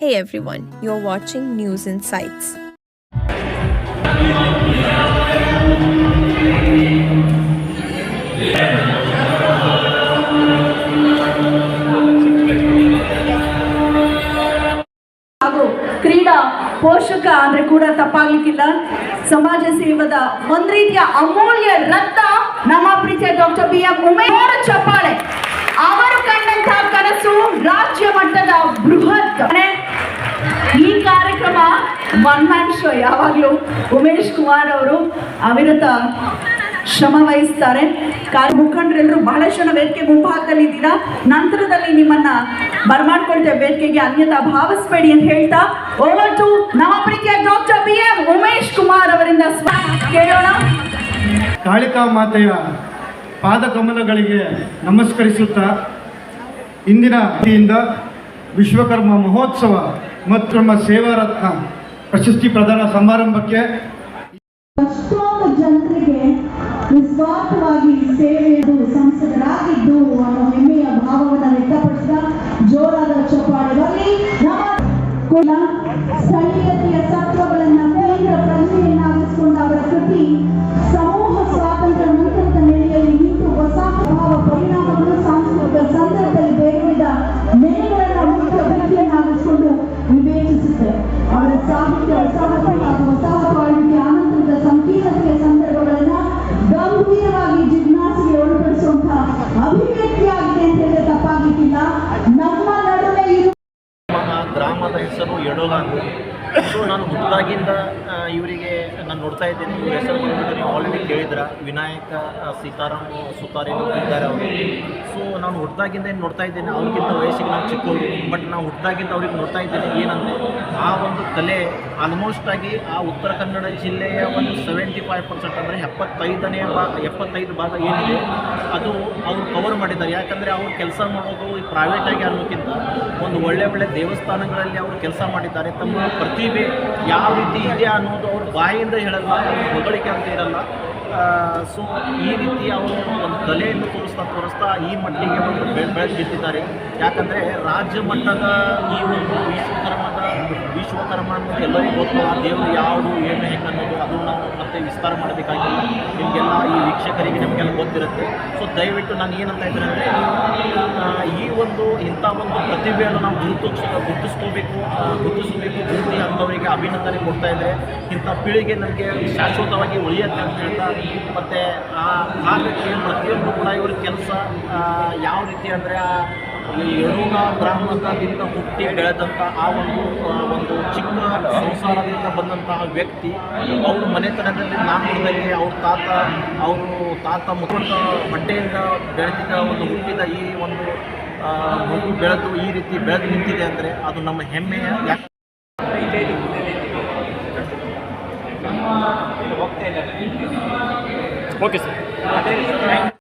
Hey everyone, you're watching News Insights. ಹಾಗೂ ಕ್ರೀಡಾ ಪೋಷಕ ಅಂದ್ರೆ ಕೂಡ ತಪ್ಪಾಗ್ಲಿಕ್ಕಿಲ್ಲ. ಸಮಾಜ ಸೇವದ ಒಂದ್ ರೀತಿಯ ಅಮೂಲ್ಯ ರತ್ನ ನಮ್ಮ ಪ್ರೀತಿಯ ಡಾಕ್ಟರ್ ಬಿ ಎಂ ಉಮೇಶ್ ಚಪ್ಪಾಳೆ ಅವರು ಕಂಡಂತಹ ಕನಸು ರಾಜ್ಯ ಮಟ್ಟದ ಬೃಹತ್ ಅಂದ್ರೆ ಈ ಕಾರ್ಯಕ್ರಮ ಒನ್ ಮ್ಯಾನ್ ಶೋ ಯಾವಾಗಲೂ ಉಮೇಶ್ ಕುಮಾರ್ ಅವರು ಅವಿರತ ಶ್ರಮ ವಹಿಸ್ತಾರೆ. ಕಾರ್ ಮುಖಂಡರೆಲ್ಲರೂ ಬಹಳಷ್ಟು ಜನ ವೇದಿಕೆ ಮುಂಭಾಗದಲ್ಲಿ ಇದ್ದೀರಾ ನಂತರದಲ್ಲಿ ನಿಮ್ಮನ್ನ ಬರಮಾಡ್ಕೊಳ್ತೇವೆ ವೇದಿಕೆಗೆ, ಅನ್ಯತಾ ಭಾವಿಸ್ಬೇಡಿ ಅಂತ ಹೇಳ್ತಾ. ಓವರ್ ಟು ನಮ್ಮ ಪ್ರೀತಿಯ doctor B M Umesh Kumar ಅವರಿಂದ ಕೇಳೋಣ. ಕಾಳಿಕಾ ಮಾತೆಯ ಪಾದಕಮಲಗಳಿಗೆ ನಮಸ್ಕರಿಸುತ್ತಾ ಇಂದಿನ ವಿಶ್ವಕರ್ಮ ಮಹೋತ್ಸವ ಮತ್ತು ನಮ್ಮ ಸೇವಾರತ್ನ ಪ್ರಶಸ್ತಿ ಪ್ರದಾನ ಸಮಾರಂಭಕ್ಕೆ ಅಷ್ಟೊಂದು ಜನರಿಗೆ ನಿಸ್ವಾರ್ಥವಾಗಿ ಸೇವೆಯದು ಸಂಸದರಾಗಿದ್ದು ಅನ್ನೋ ಹೆಮ್ಮೆಯ ಭಾವವನ್ನು ವ್ಯಕ್ತಪಡಿಸಿದ ಜೋರಾದ ಚಪ್ಪಾಳೆಯಲ್ಲಿ ನಮ್ಮ ಸ್ಥಳೀಯತೆಯ ತತ್ವಗಳನ್ನ ಅಭಿವ್ಯಕ್ತಿಯಾಗಿದೆ ಅಂತ ಹೇಳಿದ್ರೆ ತಪ್ಪಾಗಿದ್ದಿಲ್ಲ ನಮ್ಮ ನಡುವೆ ಗ್ರಾಮದ ಹೆಸರು ಎಡೋಲ ಸೊ ನಾನು ಹುಟ್ಟಿದಾಗಿಂದ ಇವರಿಗೆ ನಾನು ನೋಡ್ತಾ ಇದ್ದೇನೆ. ಇವ್ರ ಹೆಸರು ಬಂದ್ಬಿಟ್ಟು ನೀವು ಆಲ್ರೆಡಿ ಕೇಳಿದ್ರ ವಿನಾಯಕ ಸೀತಾರಾಮ್, ಸುತಾರಿ ಇದ್ದಾರೆ ಅವರು. ಸೊ ನಾನು ಹುಟ್ಟಿದಾಗಿಂದ ಏನು ನೋಡ್ತಾ ಇದ್ದೇನೆ, ಅವ್ರಿಗಿಂತ ವಯಸ್ಸಿಗೆ ನಾನು ಚಿಕ್ಕವರು. ಬಟ್ ನಾವು ಹುಟ್ಟಿದಾಗಿಂದ ಅವ್ರಿಗೆ ನೋಡ್ತಾ ಇದ್ದೇನೆ ಏನಂದರೆ, ಆ ಕಲೆ ಆಲ್ಮೋಸ್ಟ್ ಆಗಿ ಆ ಉತ್ತರ ಕನ್ನಡ ಜಿಲ್ಲೆಯ ಒಂದು ಸೆವೆಂಟಿ ಫೈವ್ ಪರ್ಸೆಂಟ್ ಅಂದರೆ ಎಪ್ಪತ್ತೈದನೇ ಭಾಗ ಎಪ್ಪತ್ತೈದು ಭಾಗ ಏನಿದೆ, ಅದು ಅವರು ಕವರ್ ಮಾಡಿದ್ದಾರೆ. ಯಾಕಂದರೆ ಅವರು ಕೆಲಸ ಮಾಡೋದು ಪ್ರೈವೇಟಾಗಿ ಅನ್ನೋಕ್ಕಿಂತ ಒಂದು ಒಳ್ಳೆ ಒಳ್ಳೆ ದೇವಸ್ಥಾನಗಳಲ್ಲಿ ಅವರು ಕೆಲಸ ಮಾಡಿದ್ದಾರೆ. ತಮ್ಮ ಪ್ರತಿಭೆ ಯಾವ ರೀತಿ ಇದೆ ಅನ್ನೋದು ಅವರು ಬಾಯಿಂದ ಹೇಳಲ್ಲ ಹೊಗಳಿಕೆ ಅಂತ ಇರಲ್ಲ ಸೊ ಈ ರೀತಿ ಅವರು ಒಂದು ಕಲೆಯನ್ನು ತೋರಿಸ್ತಾ ತೋರಿಸ್ತಾ ಈ ಮಟ್ಟಿಗೆ ಬೆಳೆ ಬೆಳೆದು ಬಿಟ್ಟಿದ್ದಾರೆ ಯಾಕಂದರೆ ರಾಜ್ಯ ಮಟ್ಟದ ಈ ಒಂದು ವಿಶ್ವಕರ್ಮದ ವಿಶ್ವಕರ್ಮ ಅನ್ನೋದು ಎಲ್ಲರಿಗೂ ಗೊತ್ತು. ಆ ದೇವರು ಯಾವುದು, ಏನು ಹೆಂಗೆ ಅನ್ನೋದು ಅದು ನಾವು ಮತ್ತೆ ವಿಸ್ತಾರ ಮಾಡಬೇಕಾಗಿಲ್ಲ. ನಿಮಗೆಲ್ಲ ಈ ವೀಕ್ಷಕರಿಗೆ ನಮಗೆಲ್ಲ ಗೊತ್ತಿರುತ್ತೆ. ಸೊ ದಯವಿಟ್ಟು ನಾನು ಏನಂತ ಇದ್ದೇನೆ ಅಂದರೆ ಈ ಒಂದು ಇಂಥ ಒಂದು ಪ್ರತಿಭೆಯನ್ನು ನಾವು ಗುರುತಿಸ್ ಗುರುತಿಸ್ಕೋಬೇಕು ಗುರುತಿಸ್ಕೋಬೇಕು ಗುರುತಿಸಬೇಕು ಗುರುತಿ ಅಂಥವರಿಗೆ ಅಭಿನಂದನೆ ಕೊಡ್ತಾ ಇದೆ ಇಂಥ ಪೀಳಿಗೆ ನನಗೆ ಶಾಶ್ವತವಾಗಿ ಉಳಿಯುತ್ತೆ ಅಂತ ಹೇಳ್ತಾ, ಮತ್ತು ಆ ಭಾಗಕ್ಕೆ ಪ್ರತಿಯೊಂದು ಕೂಡ ಇವ್ರ ಕೆಲಸ ಯಾವ ರೀತಿ ಅಂದರೆ, ಆ ಈ ಯಡೂರ ಗ್ರಾಮದಿಂದ ಹುಟ್ಟಿ ಬೆಳೆದಂಥ ಆ ಒಂದು ಒಂದು ಚಿಕ್ಕ ಸಂಸಾರದಿಂದ ಬಂದಂತಹ ವ್ಯಕ್ತಿ ಅವ್ರ ಮನೆತನದಲ್ಲಿ ನಾಮದಲ್ಲಿ ನೋಡಿದಂಗೆ ಅವ್ರ ತಾತ ಅವರು ತಾತ ಮುಖಂಡ ಬಟ್ಟೆಯಿಂದ ಬೆಳೆದಿದ್ದ ಒಂದು ಹುಟ್ಟಿದ ಈ ಒಂದು ಮಗು ಬೆಳೆದು ಈ ರೀತಿ ಬೆಳೆದು ನಿಂತಿದೆ ಅಂದರೆ ಅದು ನಮ್ಮ ಹೆಮ್ಮೆಯ ಯಾಕೆ? Okay sir